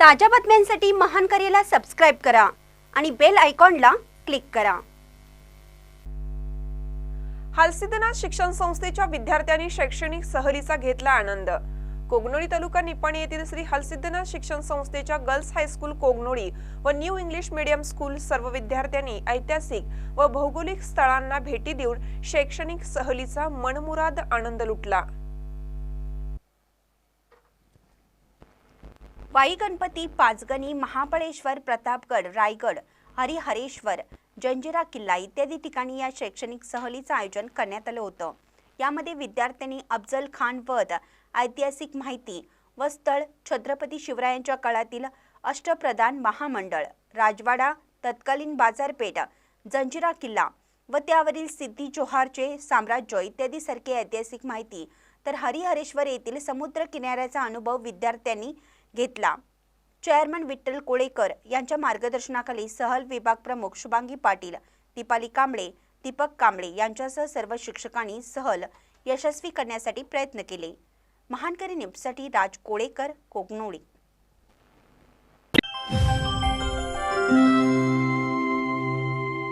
ताज्या बातम्यांसाठी महान करेला सबस्क्राईब करा आणि बेल आयकॉनला क्लिक करा. हालसिद्धनाथ शिक्षण संस्थेच्या विद्यार्थ्यांनी शैक्षणिक सहलीचा घेतला आनंद. कोगनोळी तालुका निपाणी येथील श्री हलसिद्धनाथ शिक्षण संस्थेच्या गर्ल्स हायस्कूल कोगनोळी व न्यू इंग्लिश मीडियम स्कूल सर्व विद्यार्थ्यांनी ऐतिहासिक व भौगोलिक स्थळांना भेटी देऊन शैक्षणिक सहलीचा मनमुराद आनंद लुटला. वाई गणपती पाचगणी महाबळेश्वर प्रतापगड रायगड हरिहरेश्वर जंजिरा किल्ला इत्यादी ठिकाणी या शैक्षणिक सहलीचं आयोजन करण्यात आलं होतं. यामध्ये विद्यार्थ्यांनी अफजल खान वध ऐतिहासिक माहिती व स्थळ छत्रपती शिवरायांच्या काळातील अष्टप्रधान महामंडळ राजवाडा तत्कालीन बाजारपेठ जंजिरा किल्ला व त्यावरील सिद्धी जोहारचे साम्राज्य इत्यादी सारखी ऐतिहासिक माहिती. तर हरिहरेश्वर येथील समुद्र किनाऱ्याचा अनुभव विद्यार्थ्यांनी घेतला. चेअरमन विठ्ठल कोळेकर यांच्या मार्गदर्शनाखाली सहल विभाग प्रमुख शुभांगी पाटील दीपाली कांबळे दीपक कांबळे यांच्यासह सर्व शिक्षकांनी सहल यशस्वी करण्यासाठी प्रयत्न केले. महानकरी न्यूजसाठी राज कोळेकर कोकनोळी